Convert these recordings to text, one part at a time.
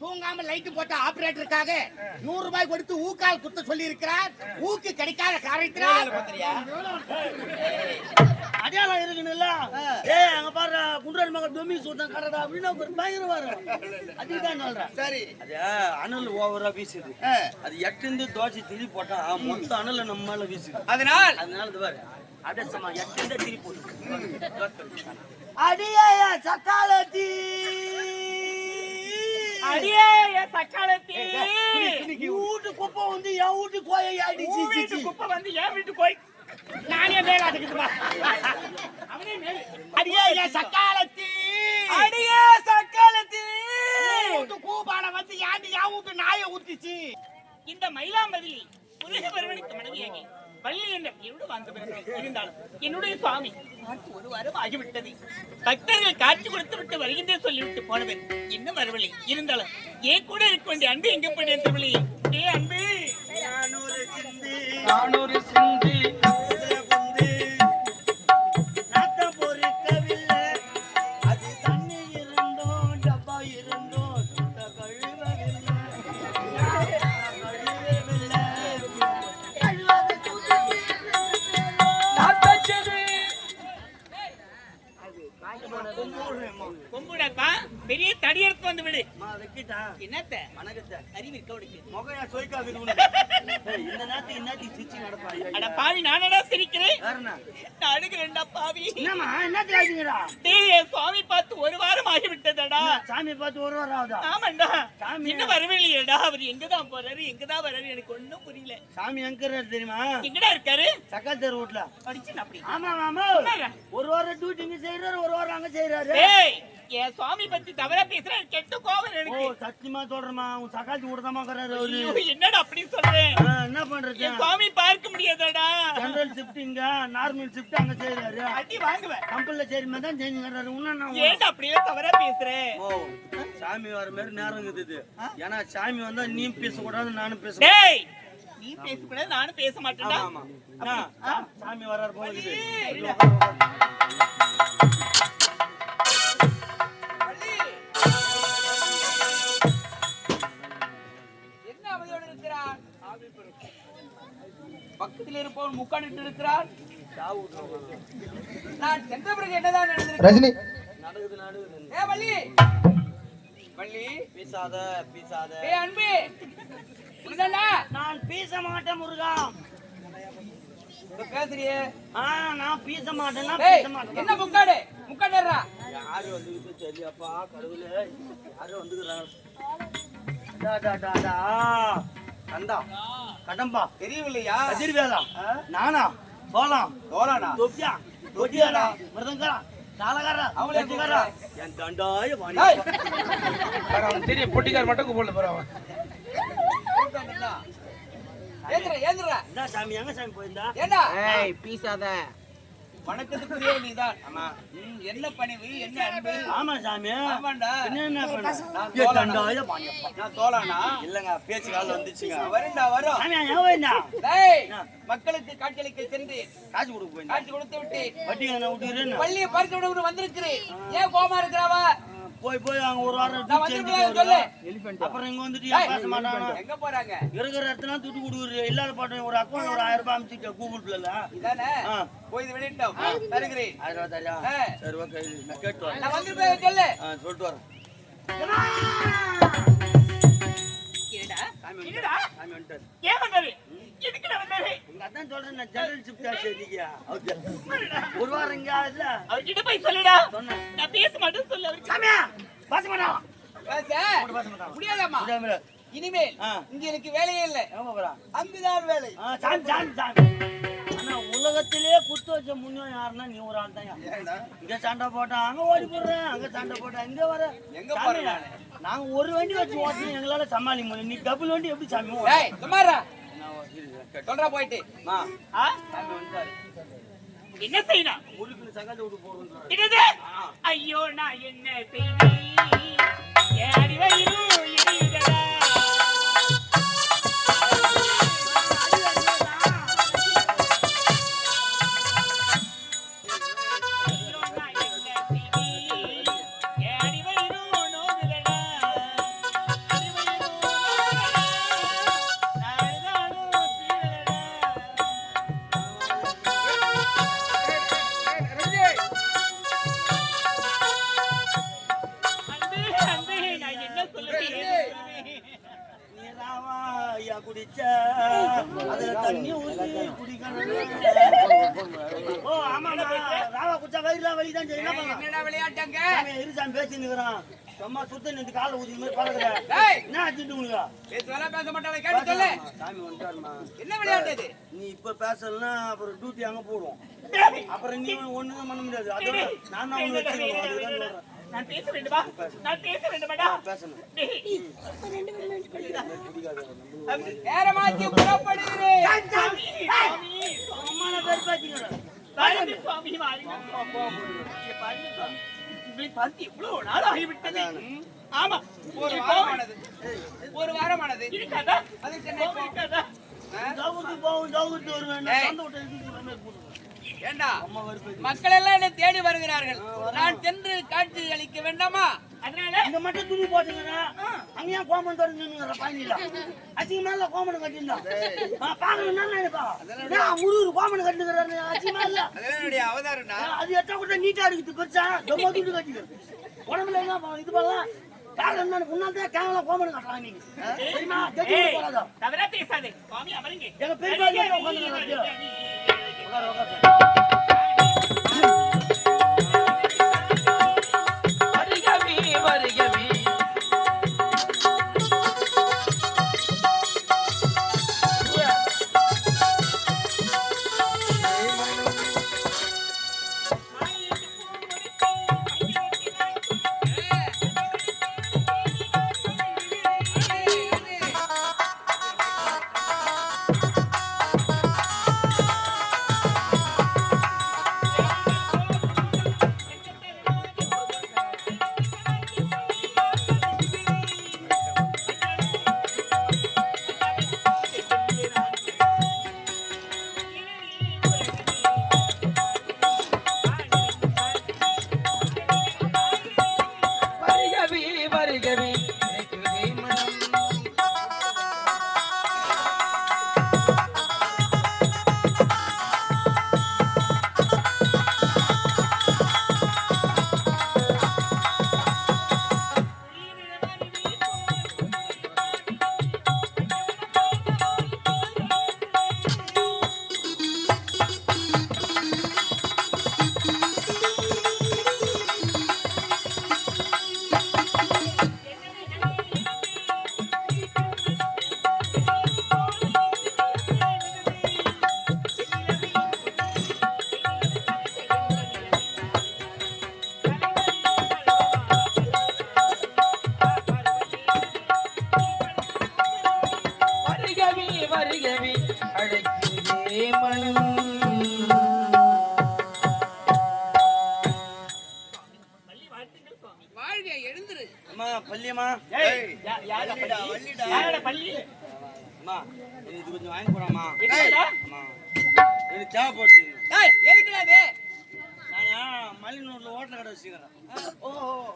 தூங்காம லைட் போட்ட ஆபரேட்டருக்காக நூறு ரூபாய் கொடுத்து ஊக்கால் குத்த சொல்லி இருக்கிறார் ஊக்கு கிடைக்காத காரணத்தினால். அடையாளம் இருக்குன்னு ஏய் அங்க பாரு குண்டர் மகன் டொமி சூட்டம் கடடா அப்படின்னு ஒரு பயங்கரம் வரும் அதுக்கு தான் சொல்றேன் சரி. அது அனல் ஓவரா வீசுது. அது எட்டுந்து தோசை திரி போட்டா மொத்த அனல் நம்ம மேல வீசுது. அதனால்? அதனால இது பாரு அடசமா எட்டுந்த திரி போட்டு அடியா சக்காலத்தி அடியே என் சக்காலத்தி. வீட்டு குப்பை வந்து என் வீட்டு கோயை அடிச்சு வீட்டு குப்பை வந்து என் வீட்டு போய் நானே மேல அதுக்குதுமா அவனே மேல. அடியே என் சக்காலத்தி. அடியே சக்காலத்தி. வீட்டு கூபாட வந்து ஏண்டி என் வீட்டு நாயை ஊத்திச்சு? இந்த மயிலாம்பதியில் முருகபெருமனுக்கு மனைவியாகி வள்ளி என்ற என்னோடு வாழ்ந்த பிறகு இருந்தாலும் என்னுடைய சுவாமி பார்த்து ஒரு வாரம் ஆகிவிட்டது. பக்தர்கள் காட்சி கொடுத்து விட்டு வருகின்றே சொல்லிவிட்டு போனவன் இன்னும் வரவில்லை. இருந்தாலும் ஏன் கூட இருக்க வேண்டிய அன்பு எங்க போய் தெரியவில்லை ஏ அன்பு. நானூறு சிந்தி. வணக்கத்தை அறிவு இருக்க உனக்கு. முகையா சொய்க்காது இந்த நேரத்துக்கு என்னத்துக்கு சிரிச்சு நடப்பா அட பாவி நானடா சிரிக்கிறேன். நான் அழுகிறேன்டா பாவி. என்னம்மா ஆச்சுங்கடா? டேய் சுவாமி பார்த்து ஒரு வாரம் ஆகிவிட்டதடா. சாமி பார்த்து ஒரு வாரம் ஆகுதா? ஆமாண்டா. சாமி. இன்னும் வரவில்லையேடா அவர் எங்கதான் போறாரு எங்கதான் வராரு எனக்கு ஒண்ணும் புரியல. சாமி எங்க இருக்காரு தெரியுமா? எங்கடா இருக்காரு? சக்கால் தெரு வீட்டுல படிச்சு அப்படி ஆமா ஆமா? ஒரு வாரம் டியூட்டி இங்க செய்யறாரு ஒரு வாரம் அங்க செய்யறாரு என் சுவாமி பத்தி தவறா பேசுறேன். கெட்ட கோபம் ஓ எனக்கு. சத்தியமா சொல்றேமா உன் விடதாமா இருக்கிறாரு அவரு. என்னடா அப்படி சொல்றேன் என்ன பண்றது? என் சுவாமி பார்க்க முடியாதடா. ஜெனரல் ஷிஃப்ட் இங்க நார்மல் ஷிஃப்ட் அங்க செய்யறாரு அடி வாங்குவேன் கம்பெனில செய்யுமா தான் செஞ்சுக்கிறாரு. இன்னும் ஏன்டா அப்படியே தவறா பேசுறேன் ஓ சாமி வர மாதிரி நேரம் இருக்குது. ஏன்னா சாமி வந்தா நீ பேசக்கூடாது நானும் பேச டேய்! நீ பேசக்கூடாது நானும் பேச மாட்டேன்டா. சாமி வர்றாரு போகுது முக்காடிட்டு இருக்கிறார் நான் சென்ற பிறகு என்னதான் நடந்திருக்கு? ரஜினி. நடக்குது நடக்குது ஏ வள்ளி. வள்ளி. பீசாத பீசாத ஏ அன்பு. உனதாண்டா நான் பீச மாட்டேன் முருகா. பேசுறியே. ஆ நான் பீச மாட்டேன் நான் ஏய் பீச மாட்டேன். என்ன முக்காடு? முக்காடுறா. யாரு வந்துக்கிட்டு தெரியப்பா கடவுளே. யாரு வந்துக்கிறாங்க டா, டா, டா, டா. கண்டா கடம்பா தெரியவில்லையா? கதிர்வேலா. நானா? சோளம் தோலானா தொப்பியா? கொட்டியாரா மிருதங்கரா. தாளகாரா அவங்களே கட்டிக்காரா என் தண்டாய வாணி. ஏய்! தெரியும் பொட்டிக்கார் மட்டும் கூப்பிடல போறவன் ஏந்திர ஏந்திர என்ன சாமி எங்க சாமி போயிருந்தா? ஏண்டா? ஏய் பீசாத. வணக்கத்துக்குரிய நீதான். ஆமா. என்ன பணிவு? என்ன அன்பு? ஆமா சாமி. ஆமாண்டா. என்ன நான் தோலானா இல்லங்க பேச்சு கால வந்துச்சுங்க. வருண்டா வரும். மக்களுக்கு காட்சியளிக்க சென்று காசு கொடுக்க காட்சி கொடுத்து விட்டு பள்ளியை பறித்து விட வந்திருக்கிறேன். ஏன் கோமா இருக்கிறாவா? போய் போய் அங்க ஒரு வாரம் நான் டூ வந்துருக்கேன் சேர்ந்துட்டு சொல்லு. வருவேன். அப்புறம் இங்க வந்துட்டு பேச மாட்டானா எங்க போறாங்க? இருக்கிற இடத்துல துட்டு கொடுக்குற இல்லாத பாட்டு ஒரு அக்கௌண்ட் ஒரு ஆயிரம் ரூபாய் அனுப்பிச்சுட்டு கூகுள் பிளேல இதானே. போய் இது வெளியிட்டோம். தருகிறேன். ஆயிரம் ரூபாய் தரியா. சரி ஓகே. நான் கேட்டு வரேன். நான் வந்திருப்பேன் சொல்லு. ஆ, சொல்லிட்டு வரேன். என்னடா? என்னடா? ஏன் வந்தாரு எதுக்குடா வந்தாரு அதான் சொல்றேன் நான் ஜெனரல் ஷிஃப்ட் ஓகே. ஒரு வாரம் இங்க இல்ல அவர்கிட்ட போய் சொல்லுடா. சொன்னேன். நான் பேச மாட்டேன்னு சொல்லு அவருக்கு சாமியா பேச மாட்டான் பேச. பேச மாட்டான் முடியாதாம்மா? முடியாம இனிமேல். இங்க எனக்கு வேலையே இல்லை. அங்குதான் வேலை. சாமி சாமி சாமி. ஆனா உலகத்திலேயே குத்து வச்ச முன்னியம் யாருன்னா நீ ஒரு ஆள் தான்? இங்க சண்டை போட்டா அங்க ஓடி போடுறேன் அங்க சண்டை போட்டா இங்க வர எங்க போறேன் நானு? நாங்க ஒரு வண்டி வச்சு ஓட்டணும் எங்களால சமாளிக்க முடியல. நீ டபுள் வண்டி எப்படி சாமி சொல்றா போயிட்டு. என்ன செய்யணும் முறுக்குல சகல விட்டு. என்னது? ஐயோ நான் என்ன செய்வேன் அப்புறம் நீ ஒண்ணும் பண்ண முடியாது. அதோட நான் தான் அதுதான் சொல்றேன். நான் பேச வேண்டுமா? நான் வேண்டுமாடா? பேசணும். அம்மான பேர் பாத்தீங்களா சுவாமி. உங்களை பார்த்து நாள் ஆகிவிட்டது. ஆமா. ஒரு வாரமானது ஒரு வாரமானது இருக்காதா? அது சென்னை போ. இருக்காதா? ஜவுகுத்து போகும் ஜவுகுத்து வருவேன். ஏய். சொந்த விட்டு ஏண்டா? அம்மா வருது மக்கள் எல்லாம் என்னை தேடி வருகிறார்கள். நான் சென்று காட்சி அளிக்க வேண்டாமா? அதனால? இங்க மட்டும் துணி போட்டுங்கன்னா அங்கேயும் கோமன் நின்னுங்கிற பயனில அசிங்கமா இல்ல கோமன் கட்டிருந்தா பாக்கணும் என்ன நினைப்பா முருகர் கோமன் கட்டுக்கிறாரு அசிங்கமா இல்ல அவதாரம்டா. அது எத்தனை கூட நீட்டா இருக்குது பெருசா? ரொம்ப துண்டு கட்டிக்கிறது உடம்புல என்ன இது பண்ணலாம்? தவறா பேசாதே. சுவாமி அமருங்க எங்க பெரியப்பா உட்கார உட்கார.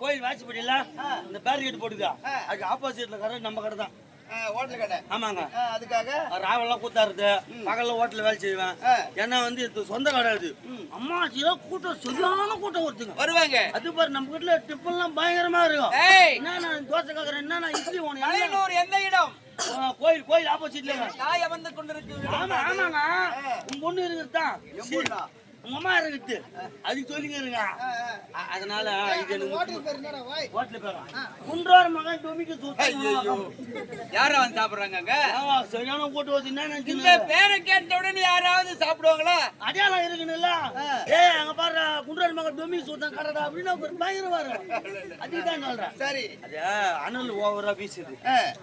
கோயில் வாட்சிப்படியில இந்த பேரிகேட் போட்டுக்கா அதுக்கு ஆப்போசிட்ல கடை நம்ம கடை தான். ஹோட்டல் கடை. ஆமாங்க. அதுக்காக? ராவெல்லாம் கூத்தாருது. பகல்ல ஹோட்டல்ல வேலை செய்வேன். ஏன்னா வந்து இது சொந்த கடை அது. அம்மாச்சியில கூட்டம் சரியான கூட்டம் வருதுங்க. வருவாங்க. அது பாரு நம்ம வீட்டுல டிஃபன்லாம் பயங்கரமா இருக்கும். என்ன நான் தோசை கேக்குறேன்? என்ன நான் இட்லி மலையனூர் எந்த இடம்? கோயில் கோயில் ஆப்போசிட்ல தாய் அமர்ந்து கொண்டிருக்கு ஆமா ஆமாங்க. உன் பொண்ணு இருக்குது தான் உங்க அம்மா இருக்குது அதுக்கு சொல்லிங்க இருங்க அ- அதனால இது ஹோட்டல் பேரா குன்றார் மகன் டொமிக்கு சுத்தம் யாரா வந்து சாப்பிடுறாங்க சரியான கூட்டம் வருது என்ன இந்த பேரை கேட்ட உடனே யாராவது சாப்பிடுவாங்களா? அடையாளம் இருக்குன்னு ஏய் அங்க பாரு குன்றார் மகன் டொமி சுத்தம் கடடா அப்படின்னு ஒரு பயங்கரம் வரும் அதுக்கு தான் சொல்றேன் சரி அது அனல் ஓவரா வீசுது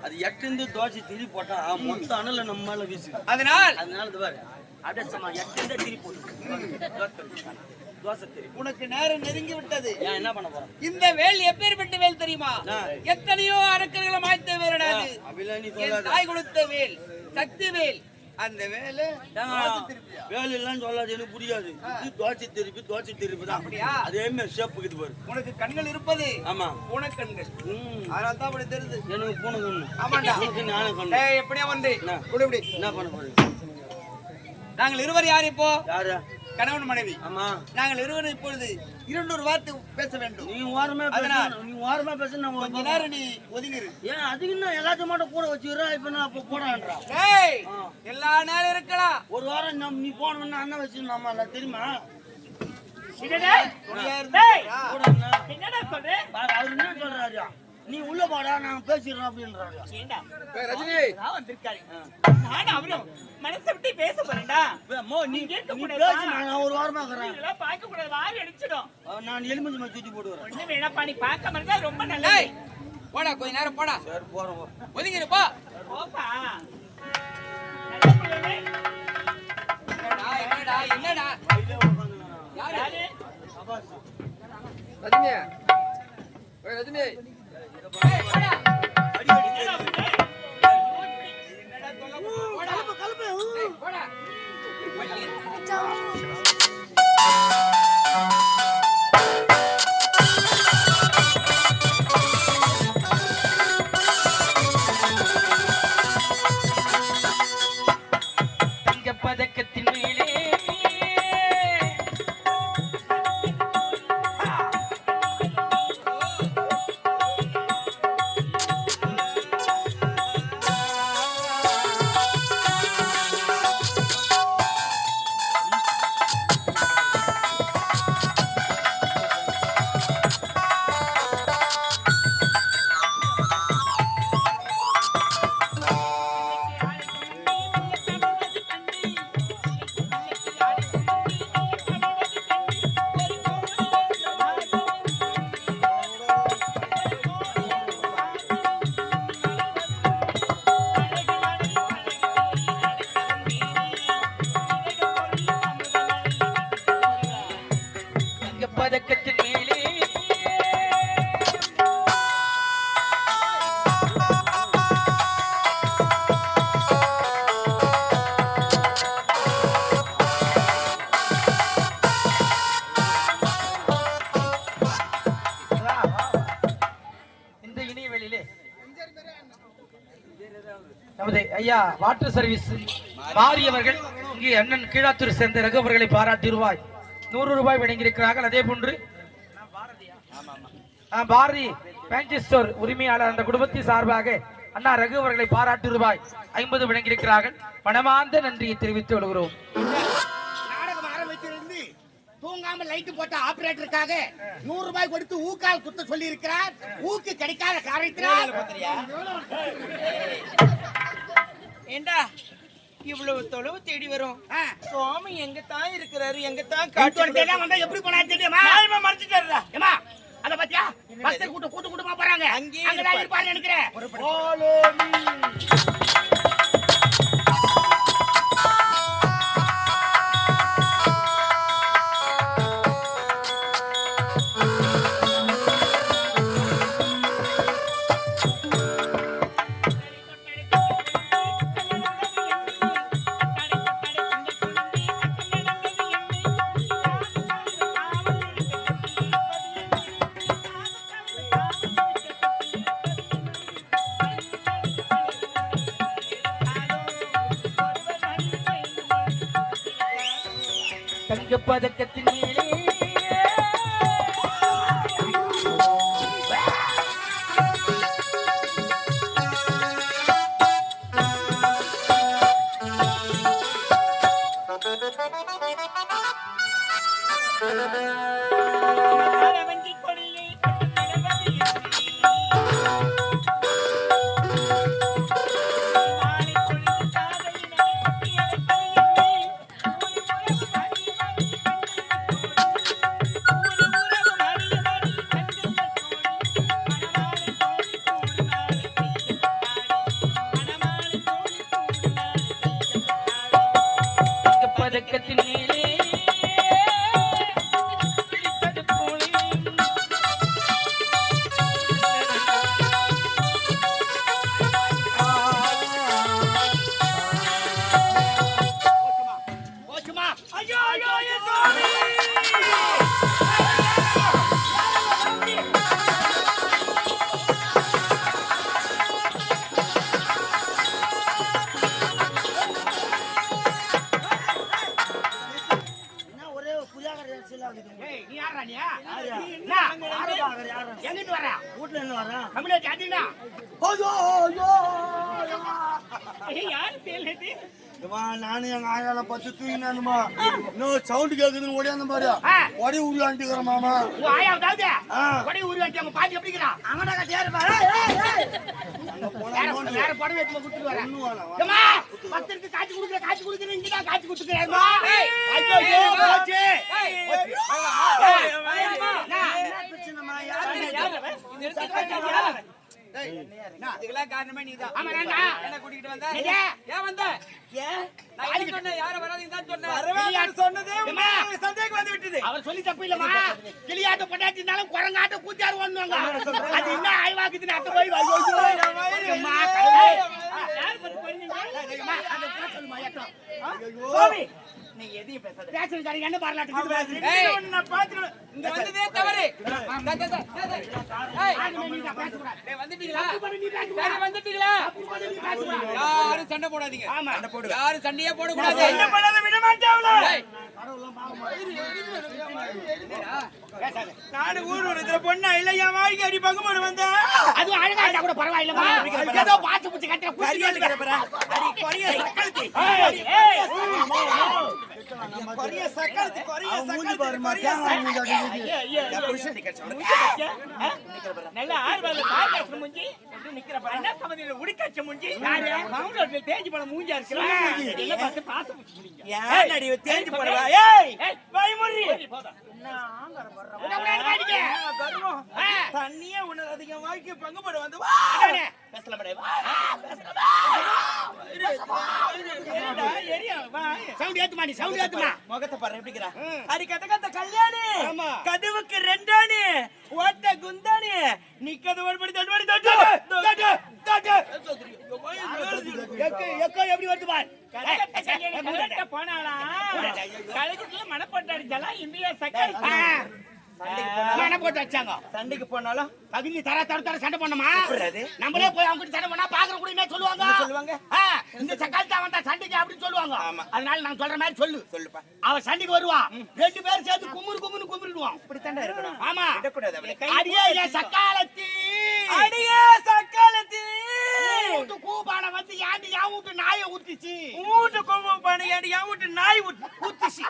அது எட்டுந்து தோசை திரி போட்டா மொத்த அனல் நம்ம மேல வீசுது அதனால் அதனால பாரு அப்படியே சமா எட்டுந்து திரி போட்டு தோசை உனக்கு நேரம் நெருங்கி விட்டது. ஏன் என்ன பண்ண போறோம்? இந்த வேல் எப்பேற்பட்ட வேல் தெரியுமா. எத்தனையோ அரக்கர்களை மாய்த்த வேலடாது தாய் கொடுத்த வேல் சக்தி வேல். அந்த வேலு வேலை எல்லாம் சொல்லாது எனக்கு புரியாது. இது தோசை திருப்பி தோசை திருப்பி தான். அப்படியா? அதே மாதிரி இருக்குது பாரு. உனக்கு கண்கள் இருப்பது. ஆமா. பூனக்கண்கள். ம். அதனால தான் அப்படி தெரியுது. எனக்கு பூனை கண்ணு ஆமாண்டா. உனக்கு ஞான கண்ணு ஏய் எப்படியா வந்து? இப்படி என்ன பண்ண போறீங்க நாங்கள் இருவர் யார் இப்போ? கணவன் மனைவி. ஆமா. நாங்கள் இருவரும் இப்பொழுது இருநூறு வார்த்தை பேச வேண்டும். நீ ஓரமா அதனால். நீ ஓரமா பேச நம்ம கொஞ்ச நேரம் நீ ஒதுங்கிரு. ஏன் அதுக்கு என்ன எல்லாத்தையும் மட்டும் கூட வச்சுக்கிறா இப்ப நான் அப்ப போடான்றா? ஏய் எல்லா நேரம் இருக்கலாம். ஒரு வாரம் நம்ம நீ போனோம்னா அண்ணன் வச்சு நம்ம தெரியுமா? என்னடா? துணையா டேய், இருந்தா கூட அண்ணா. என்னடா சொல்ற? பாரு, அவர் என்ன சொல்றாரு? நீ உள்ள போடா நான் பேசிடுறோம் அப்படின்றாரு ஏண்டா? ரஜினி நான் வந்திருக்காரு. நானும் அவரும் மனசை விட்டு பேச போறேன்டா. மோ நீ? பேசு நான் ஒரு வாரமா இருக்கிறேன் இதெல்லாம் பார்க்க கூடாது, வாரி அடிச்சிடும். நான் எலுமிச்சு மாதிரி தூக்கி போடுவேன் ஒண்ணு வேணாப்பா, நீ பார்க்காம இருந்தா ரொம்ப நல்லது. ஏய் போடா கொஞ்ச நேரம் போடா சரி போறோம் ஒதுங்கிரு போ போப்பா. நல்ல. என்னடா என்னடா யாரு? ரஜினி ரஜினி ஏய் போடா. பதக்கத்தின் மேலே இந்த நமது ஐயா வாட்டர் சர்வீஸ் மாறியவர்கள் இங்கே அண்ணன் கீழாத்தூர் சேர்ந்த ரகவர்களை பாராட்டி ரூபாய் நூறு ரூபாய் வழங்கியிருக்கிறார்கள். அதே போன்று பாரதி பேண்டி ஸ்டோர் உரிமையாளர் அந்த குடும்பத்தின் சார்பாக அண்ணா ரகு அவர்களை பாராட்டு ரூபாய் ஐம்பது வழங்கியிருக்கிறார்கள். மனமார்ந்த நன்றியை தெரிவித்து வருகிறோம் தூங்காம லைட் போட்ட ஆபரேட்டருக்காக நூறு ரூபாய் கொடுத்து ஊக்கால் குத்த சொல்லி இருக்கிறார் ஊக்கு கிடைக்காத காரணத்தினால் ஏண்டா? இவ்வளவு தொலைவு தேடி வரும். சுவாமி எங்க தான் இருக்கிறாரு எங்க தான் காட்டு காட்டு வந்தா எப்படி போனா தெரியுமா? மறைச்சிட்டாருடா. ஏமா அத பாத்தியா? பக்தர் கூட்டம் கூட்டு கூட்டமா போறாங்க. அங்கேயே. இருப்பாரு. நினைக்கிறேன். தங்க பதக்கத்தின் மேலே நானும் எங்க ஆயால பச்சு தூங்கினானுமா இன்னும் சவுண்ட் கேக்குதுன்னு ஓடியாந்த மாதிரியா ஒடி உருவாண்டிக்கிற மாமா ஆயா விட்டாது ஒடி உருவாண்டி அவங்க பாட்டி எப்படி இருக்கிறான் அவன் அங்க தேர் பாரு வேற படம் எடுத்து கொடுத்துட்டு வரேன் பத்திரிக்கு காட்சி கொடுக்குற காட்சி கொடுக்குற இங்க தான் காட்சி நீதான் என்ன கூட்டிட்டு வந்தேன் ஏன் அவர் சொல்லி தப்பு இல்லமா கிளியாட்டம் குரங்காட்டம் கூத்தாரு ஒண்ணுவாங்க அது என்ன யாரும் போடாதீங்க ஆமா போடு யாரும் சண்டையே போடக்கூடாது. சண்டை போடாத விட பேசாத நாடு ஊர் இதுல பொண்ணா இல்ல என் வாழ்க்கை அடி பங்குமாடு வந்தா? அதுவும் அழகா இருந்தா கூட பரவாயில்லமா ஏதோ பாத்து பூச்சி கட்டுற பூச்சி அடி கொரிய சக்கரத்து கொரிய சக்கரத்து. கொரிய என்ன தண்ணியே உணர் அதிகம் வாழ்க்கை பங்கு போட வந்து முகத்தை பாரு கதவுக்கு ரெண்டாணி. ஓட்ட குந்தாணி. நிக்கது ஒரு படி தொட்டு படி தொட்டு. எப்படி வருது பார்? போனாலாம் மனப்பட்டாடி இந்தியா சக்கரை என்ன போட்டு வச்சாங்க? சண்டைக்கு போனாலும் தகுதி தர தர தர சண்டை பண்ணமா? நம்மளே போய் அவங்க சண்டை பண்ணா பாக்குற கூட சொல்லுவாங்க. சொல்லுவாங்க? இந்த சக்காலத்தா வந்தா சண்டைக்கு அப்படின்னு சொல்லுவாங்க. அதனால நான் சொல்ற மாதிரி சொல்லு. சொல்லுப்பா. அவன் சண்டைக்கு வருவான் ரெண்டு பேரும் சேர்ந்து குமுறு குமுறு குமுறிடுவான். இப்படித்தாண்டா இருக்கணும். ஆமா. அடியே என் சக்காலத்தி? அடியே சக்காலத்தி. கூபான வந்து ஏண்டி என் வீட்டு நாயை ஊத்திச்சு? மூட்டு கொம்பு பானை அடி என் வீட்டு நாய் ஊத்திச்சு.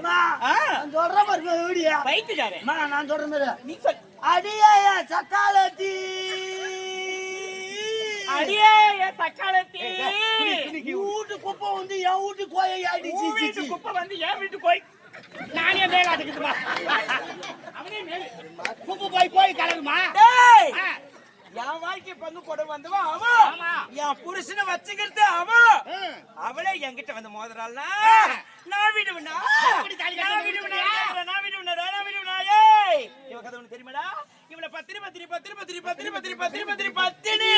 நான் சொல்ற மாதிரி அடியாய சக்காலத்தி. அடியே தக்காளத்தி வீட்டு குப்பை வந்து என் வீட்டு கோயை அடிச்சு வீட்டு குப்பை வந்து என் வீட்டு கோய். நானே மேல அதுக்குமா அவனே மேல. குப்பை போய் போய் கலருமா? என் வாழ்க்கை பங்கு போட வந்தவன் அவன் ஆமா. என் புருஷனை வச்சுக்கிறது அவன். அவளே என்கிட்ட வந்து மோதுறாள்னா நான் விடுவேனா? நான் விடுவேனா? நான் விடுவேனா? நான் விடுவேனா? ஏய் இவ கதை உனக்கு தெரியுமாடா? இவள பத்தினி பத்தினி பத்தினி பத்தினி பத்தினி பத்தினி பத்தினி பத்தினி பத்தினி.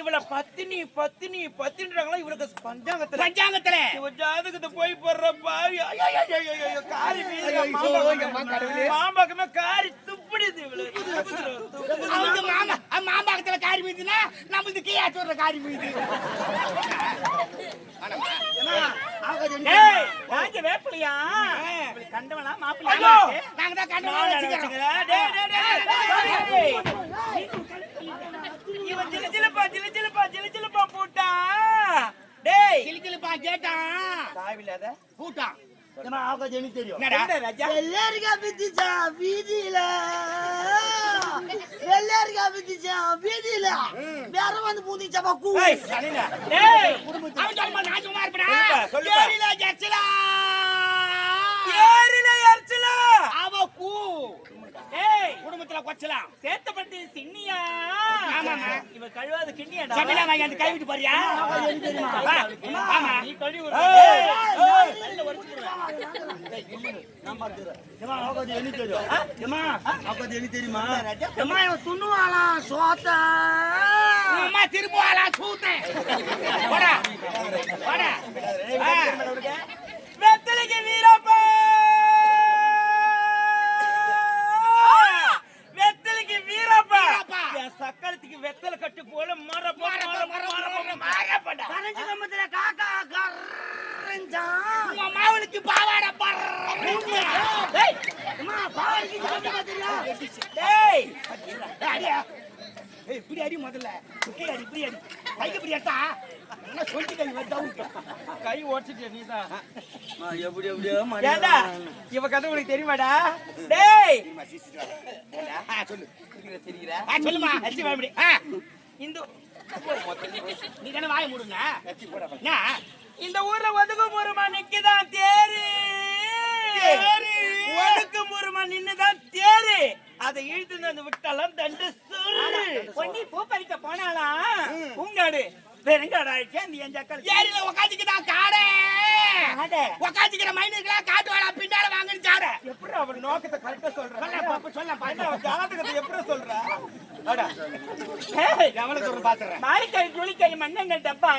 இவள பத்தினி பத்தினி பத்தினிறாங்களா இவளுக்கு பஞ்சாங்கத்துல. பஞ்சாங்கத்துல. இவ ஜாதகத்தை போய் போடுற பாவி. காரி மாம்பாக்கமே காரி துப்பிடுது இவளுக்கு மாமா மாம்பாக்கத்துல காரி மீதுனா நம்மளுக்கு கீழாச்சு வர்ற காரி மீது. ஏய், வாங்க வேப்பிலையா? கண்டவனா மாப்பிள்ளையா! நாங்க தான் கண்டு இவன் ஜிலு ஜிலுப்பா ஜிலு ஜிலுப்பா ஜிலு ஜிலுப்பா போட்டான் டேய் ஜிலு ஜிலுப்பா கேட்டான் சாவில்லாத போட்டான் வீதியில வெள்ளையர்கா விதிச்சா வீதியில வேற வந்து கொச்சலாம் சேத்தப்பட்டு ஆமாமா இவ கழுவாத கிண்ணியா சட்டிலா நான் அந்த வீரப்பா சக்கரத்துக்கு வெத்தல கட்டு போல மர கரைஞ்சு கம்பத்துல காக்கா கரைஞ்சா. உன் மாவனுக்கு பாவாட பாவாடிக்கு தெரியா இப்படி அடி முதல்ல. இப்படி அடி இப்படி அடி கைக்கு இப்படி எடுத்தா என்ன சொல்லிட்டு கை வந்தா கை ஓடிச்சிட்டியா நீதான். எப்படி எப்படியோ ஏண்டா? இவ கதை உனக்கு தெரியுமாடா? டேய்! சொல்லு. ஆ, சொல்லுமா அச்சி ஆ, இந்த. நீ தானே வாய மூடுங்க இந்த ஊர்ல ஒதுக்கு போறமா நிக்குதான் தேரு. தேரு. ஒதுக்கு போறமா நின்னுதான் தேரு. அதை இழுத்து வந்து விட்டாலும் தண்டு சொல்லு பொன்னி பூ பறிக்க போனாளா பூங்காடு. பெருங்காடு ஆயிடுச்சு அந்த என் சக்கல் ஏரியில உக்காந்துக்குதான் காடே. உக்காந்துக்கிற மைனுக்கெல்லாம் காட்டு வாடா பின்னால வாங்கன்னு சாரு எப்படி அவன் நோக்கத்தை கரெக்டா சொல்றான் சொல்ல ஜாதகத்தை எப்படி எவ்வளவு தூரம் பாத்துறேன்? மாரிக்காய் துளிக்காய் மண்ணெண்ணெய் டப்பா.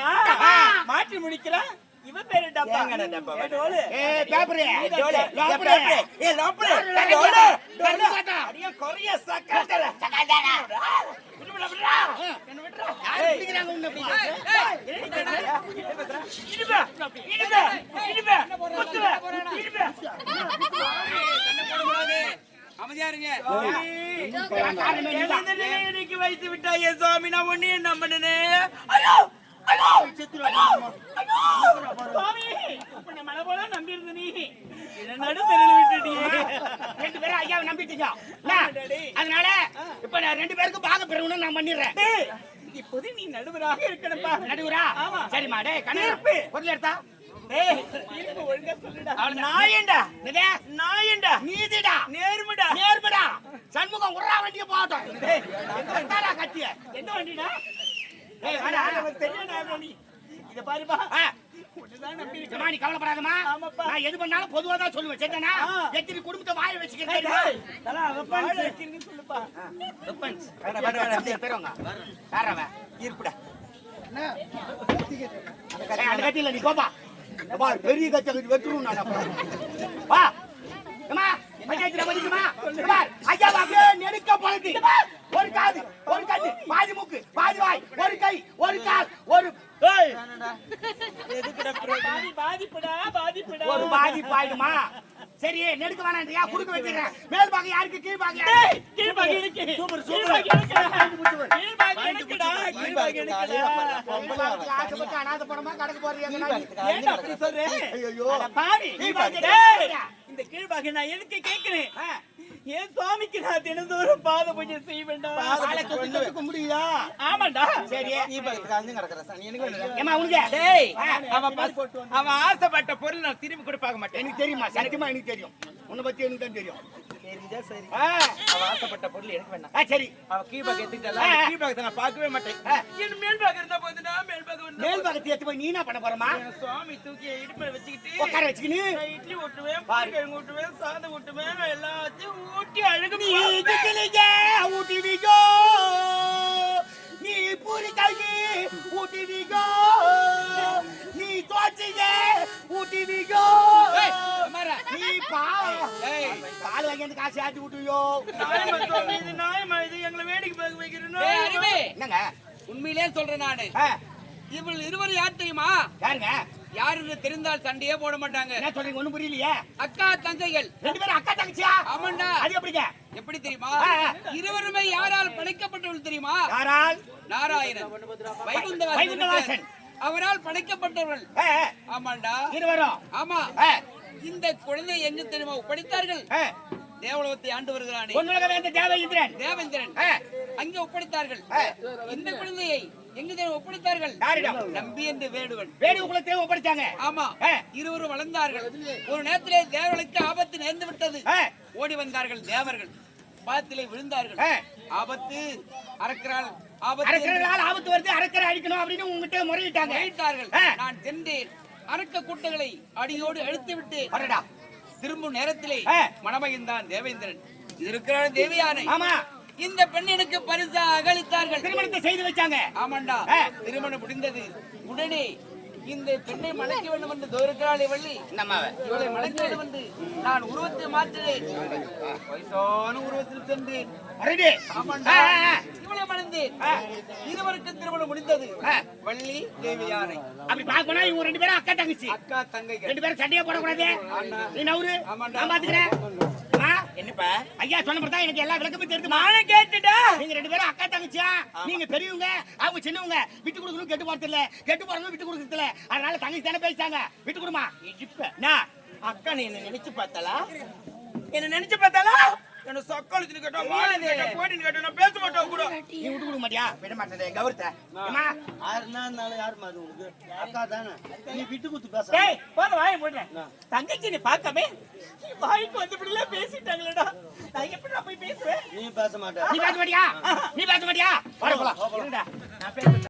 மாற்றி முடிக்கிறான். இவன் பேரு டப்பா. ஏங்கடா டப்பா? ஏ, பேப்பரு. டோலு, லோப்பரு. லோப்பரு, டோலு, டோலு. அடியே, கொரிய. விட்டு விடுடா. என்ன? யாரு பிடிக்கிறாங்க உன்னை குத்துவ. அமைதியா இருங்க. வைத்து விட்டாயே சுவாமி. நான் ஒன்னையும் நம்பினேனே. ஐயோ! என்ன ரெண்டு பேரும் ஐயாவை நம்பிட்டீங்க என்ன? அதனால இப்ப ரெண்டு பேருக்கும் பாக பெறணும்னு நான் பண்ணிடுறேன். இப்போது நீ நடுவராக இருக்கணும்பா. நடுவுரா. சரிம்மா கண்ணு. தீர்ப்பு. பொருள் எடுத்தா. நேர்மடா. சண்முகம் உர்றா வண்டிய போகட்டும். எந்த வண்டிடா? இத பாருப்பா. நீ கவலைப்படாதம்மா. ஆமாப்பா. நான் எது பண்ணாலும் பொதுவா தான் சொல்லுவேன் சரிதானா. எத்தனை குடும்பத்தை வாய வச்சுக்கிறேன் சொல்லுப்பா. வெப்பன்ஸ். வேற, வேற, வேற, அப்படியே பெறுவாங்க. வேற அவன். இருப்புடா. அந்த கத்தியில நீ போப்பா. பெரிய கத்தி வெட்டுருவேன் நான் நெருக்க பழகு. ஒரு காது ஒரு கண்ணு பாதி மூக்கு பாதி வாய் ஒரு கை ஒரு கால் ஒரு பாதிப்புடா பாதிப்புடா. ஒரு பாதி பாயிடுமா? சரி நெடுக்க வேணான்றியா குடுக்க வச்சிடுறேன் மேல் பாகம் யாருக்கு கீழ் யாருக்கு? கீழ் பாகம் எனக்கு. சூப்பர், கீழ் சூப்பர். கீழ் பாகம் எனக்குடா. கீழ். மேல் பாகத்துக்கு ஆசைப்பட்டு அனாதை படமா கடக்க போறீங்க ஏன்டா அப்படி சொல்ற? ஐயோ பாவி. கீழ் டேய், இந்த கீழ்பாக நான் எதுக்கு கேட்கிறேன் என் சுவாமிக்கு நான் தினந்தோறும் பாத பூஜை செய்ய வேண்டாம் முடியா ஆமாண்டா. சரி எனக்கு ஏமா உனக்கு டேய் அவன் அவன் ஆசைப்பட்ட பொருள் நான் திரும்பி கூட பார்க்க மாட்டேன். எனக்கு தெரியுமா சத்தியமா எனக்கு தெரியும். உன்னை பத்தி எனக்கு தான் தெரியும். தெரிஞ்சா சரி. ஆசைப்பட்ட பொருள் எனக்கு வேண்டாம். ஆ, சரி. அவன் கீழ்பாக எடுத்துக்கிட்டா கீழ்பாகத்தை நான் பார்க்கவே மாட்டேன். என் மேல்பாக இருந்தா போதுடா மேல்பாக இருந்தா மேல் பாகத்தை எடுத்து போய் நீ என்ன பண்ண போறமா சுவாமி தூக்கி இடுப்புல வச்சுக்கிட்டு உட்கார இட்லி ஊட்டுவேன் பாருக்கிழங்கு ஊட்டுவேன் சாதம் ஊட்டுவேன் எல்லாத்தையும் ஊட்டி அழகு நீ. கிச்சலிங்க ஊட்டிவிகோ நீ பூரி கல்வி ஊட்டிவிகோ நீ பால் வாங்கி வந்து காசு ஆட்டி விட்டுவியோ. சுவாமி, இது எங்களை வேடிக்கை பார்க்க அறிவே என்னங்க? உண்மையிலே சொல்றேன் நானு. இவள் இருவர் யார் தெரியுமா? யாருங்க? யாருன்னு தெரிந்தால் சண்டையே போட மாட்டாங்க. என்ன சொல்றீங்க? ஒண்ணும் புரியலையே. அக்கா தங்கைகள். ரெண்டு பேரும் அக்கா தங்கச்சியா? ஆமாண்டா. அது எப்படிங்க? எப்படி தெரியுமா. இருவருமே யாரால் படைக்கப்பட்டவள் தெரியுமா? யாரால்? நாராயணன். வைகுந்தவாசன். அவரால் படைக்கப்பட்டவர்கள். ஆமாண்டா. இருவரும். ஆமா. இந்த குழந்தை எங்க தெரியுமா ஒப்படைத்தார்கள்? ஆ. தேவலோகத்தை ஆண்டு வருகிறானே. தேவேந்திரன். தேவேந்திரன். அங்கே ஒப்படைத்தார்கள். இந்த குழந்தையை எங்க தெரியுமா ஒப்படைத்தார்கள்? நம்பி என்று வேடுவன். வேடி குலத்தை ஒப்படைச்சாங்க. ஆமா. இருவரும் வளர்ந்தார்கள். ஒரு நேரத்திலே தேவர்களுக்கு ஆபத்து நேர்ந்து விட்டது. ஓடி வந்தார்கள் தேவர்கள். பாத்திலே விழுந்தார்கள். ஆபத்து அறக்கிறாள் அரக்கர்களால் ஆபத்து வருது அரக்கரை அழிக்கணும் அப்படின்னு உங்ககிட்ட முறையிட்டாங்க. நான் சென்றேன். அரக்க கூட்டங்களை அடியோடு அழித்து விட்டு வரடா. திரும்பும் நேரத்திலே ஆ. மணமகிழ்ந்தான் தேவேந்திரன். இருக்கிறாள் தேவியானை. ஆமா. இந்த பெண்ணினுக்கு பரிசா அகழித்தார்கள் திருமணத்தை செய்து வச்சாங்க. ஆமாண்டா. திருமணம் முடிந்தது. உடனே இந்த பெண்ணை மலைக்க வேண்டும் என்று தோருக்கிறாளே வள்ளி. நம்மாவ இவளை மலைக்க வேண்டும் என்று நான் உருவத்தை மாற்றினேன் வயசான உருவத்தில் சென்றேன். அரடி ஆமாண்டா. இவளை மணந்தேன் இருவருக்கு திருமணம் முடிந்தது. வள்ளி அப்படி பார்க்கணும் இவங்க ரெண்டு பேரும் அக்கா தங்கச்சி. அக்கா ரெண்டு பேரும் சண்டையே போடக்கூடாது. நீ நவுரு. நான் பாத்துக்கிறேன். என்னப்பா? ஐயா எனக்கு எல்லா விளக்கமும் நானும் கேட்டுட்டா? நீங்க ரெண்டு பேரும் அக்கா தங்கச்சியா? நீங்க பெரியவங்க அவங்க சின்னவங்க. விட்டு கொடுக்கணும் கெட்டு போறது இல்ல. கெட்டு போறவங்க விட்டு கொடுக்கறது இல்ல. அதனால தங்கச்சி தானே பேசிட்டாங்க விட்டு கொடுமா. நான் அக்கா நீ என்ன நினைச்சு பார்த்தாளா? என்ன நினைச்சு பார்த்தாளா? என்ன சக்காலத்துல கேட்டா வாழன்னு கேட்டா போடின்னு கேட்டா நான் பேச மாட்டோம் கூட. நீ விட்டு கொடுக்க மாட்டியா? விட மாட்டேன் கௌரத்த அம்மா யாருன்னா இருந்தாலும் யாரும்மா அது உனக்கு அக்கா தானே நீ விட்டு குத்து பேச. டேய் போத வாயை போடுறேன் தங்கச்சி நீ பார்க்காம வாய்க்கு வந்து இப்படி பேசிட்டாங்களேடா. நான் எப்படி போய் பேசுவேன்? நீ பேச மாட்டே. நீ பேச மாட்டியா? நீ பேச மாட்டியா? வர போலாம். நான் பேசுறேன்